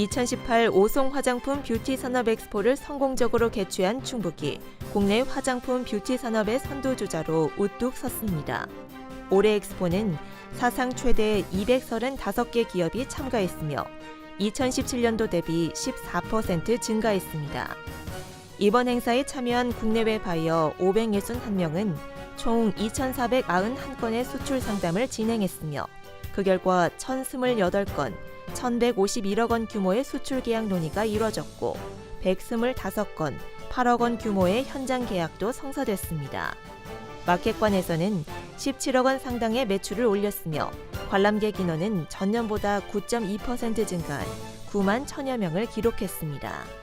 2018 오송 화장품 뷰티 산업 엑스포를 성공적으로 개최한 충북이 국내 화장품 뷰티 산업의 선두주자로 우뚝 섰습니다. 올해 엑스포는 사상 최대 235개 기업이 참가했으며 2017년도 대비 14% 증가했습니다. 이번 행사에 참여한 국내외 바이어 561명은 총 2,491건의 수출 상담을 진행했으며 그 결과 1,028건, 1,151억 원 규모의 수출 계약 논의가 이뤄졌고 125건, 8억 원 규모의 현장 계약도 성사됐습니다. 마켓관에서는 17억 원 상당의 매출을 올렸으며 관람객 인원은 전년보다 9.2% 증가한 9만 천여 명을 기록했습니다.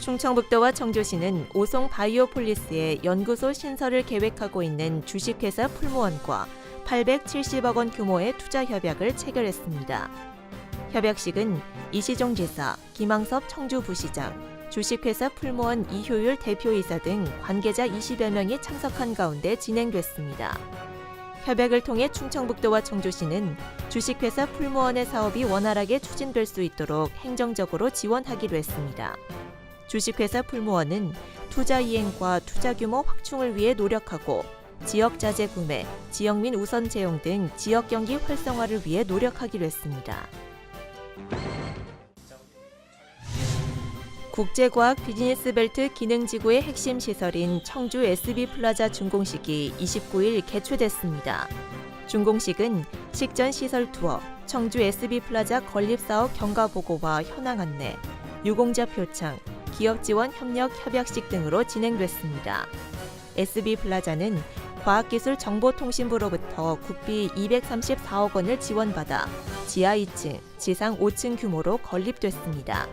충청북도와 청주시는 오송 바이오폴리스의 연구소 신설을 계획하고 있는 주식회사 풀무원과 870억 원 규모의 투자 협약을 체결했습니다. 협약식은 이시종 지사, 김항섭 청주 부시장, 주식회사 풀무원 이효율 대표이사 등 관계자 20여 명이 참석한 가운데 진행됐습니다. 협약을 통해 충청북도와 청주시는 주식회사 풀무원의 사업이 원활하게 추진될 수 있도록 행정적으로 지원하기로 했습니다. 주식회사 풀무원은 투자 이행과 투자 규모 확충을 위해 노력하고 지역 자재 구매, 지역민 우선 채용 등 지역 경기 활성화를 위해 노력하기로 했습니다. 국제과학 비즈니스 벨트 기능지구의 핵심 시설인 청주 SB 플라자 준공식이 29일 개최됐습니다. 준공식은 식전 시설 투어, 청주 SB 플라자 건립 사업 경과 보고와 현황 안내, 유공자 표창, 기업 지원 협력 협약식 등으로 진행됐습니다. SB 플라자는 과학기술정보통신부로부터 국비 234억 원을 지원받아 지하 2층, 지상 5층 규모로 건립됐습니다.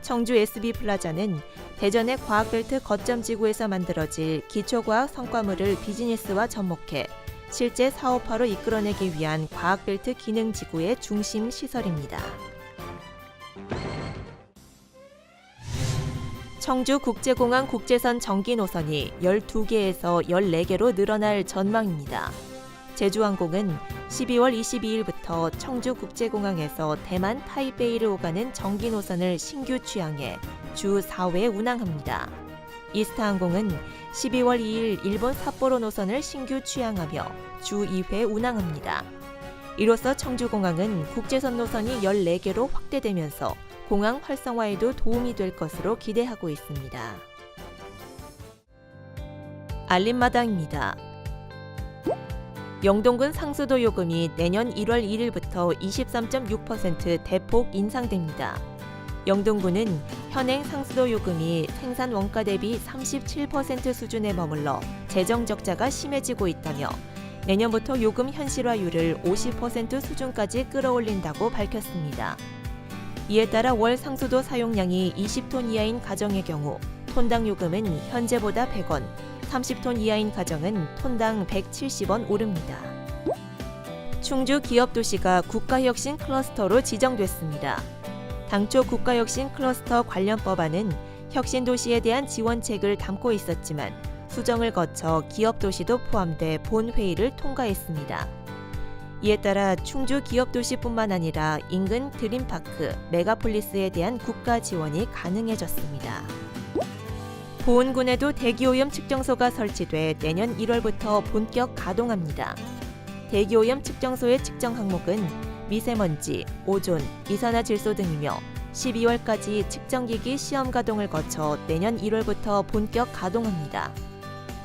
청주 SB 플라자는 대전의 과학벨트 거점 지구에서 만들어질 기초과학 성과물을 비즈니스와 접목해 실제 사업화로 이끌어내기 위한 과학벨트 기능 지구의 중심 시설입니다. 청주 국제공항 국제선 전기 노선이 12개에서 14개로 늘어날 전망입니다. 제주항공은 12월 22일부터 청주 국제공항에서 대만 타이베이를 오가는 전기 노선을 신규 취항해 주 4회 운항합니다. 이스타항공은 12월 2일 일본 삿포로 노선을 신규 취항하며 주 2회 운항합니다. 이로써 청주공항은 국제선 노선이 14개로 확대되면서 공항 활성화에도 도움이 될 것으로 기대하고 있습니다. 알림마당입니다. 영동군 상수도 요금이 내년 1월 1일부터 23.6% 대폭 인상됩니다. 영동군은 현행 상수도 요금이 생산 원가 대비 37% 수준에 머물러 재정 적자가 심해지고 있다며 내년부터 요금 현실화율을 50% 수준까지 끌어올린다고 밝혔습니다. 이에 따라 월 상수도 사용량이 20톤 이하인 가정의 경우 톤당 요금은 현재보다 100원, 30톤 이하인 가정은 톤당 170원 오릅니다. 충주 기업도시가 국가혁신 클러스터로 지정됐습니다. 당초 국가혁신 클러스터 관련 법안은 혁신도시에 대한 지원책을 담고 있었지만 수정을 거쳐 기업도시도 포함돼 본회의를 통과했습니다. 이에 따라 충주 기업 도시뿐만 아니라 인근 드림파크, 메가폴리스에 대한 국가 지원이 가능해졌습니다. 보은군에도 대기오염 측정소가 설치돼 내년 1월부터 본격 가동합니다. 대기오염 측정소의 측정 항목은 미세먼지, 오존, 이산화질소 등이며 12월까지 측정기기 시험 가동을 거쳐 내년 1월부터 본격 가동합니다.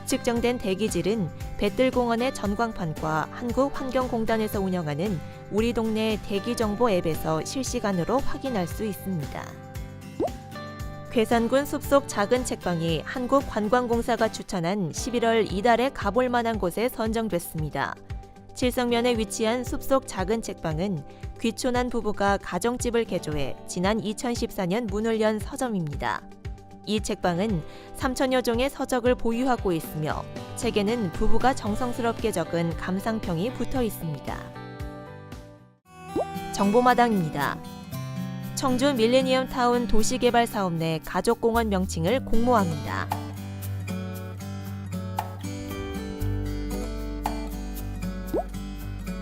측정된 대기질은 배틀공원의 전광판과 한국환경공단에서 운영하는 우리 동네 대기정보 앱에서 실시간으로 확인할 수 있습니다. 괴산군 숲속 작은 책방이 한국관광공사가 추천한 11월 이달에 가볼 만한 곳에 선정됐습니다. 칠성면에 위치한 숲속 작은 책방은 귀촌한 부부가 가정집을 개조해 지난 2014년 문을 연 서점입니다. 이 책방은 3천여 종의 서적을 보유하고 있으며 책에는 부부가 정성스럽게 적은 감상평이 붙어 있습니다. 정보마당입니다. 청주 밀레니엄 타운 도시개발 사업 내 가족공원 명칭을 공모합니다.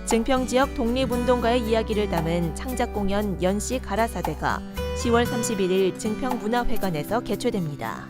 증평 지역 독립운동가의 이야기를 담은 창작 공연 연시 가라사대가 10월 31일 증평 문화회관에서 개최됩니다.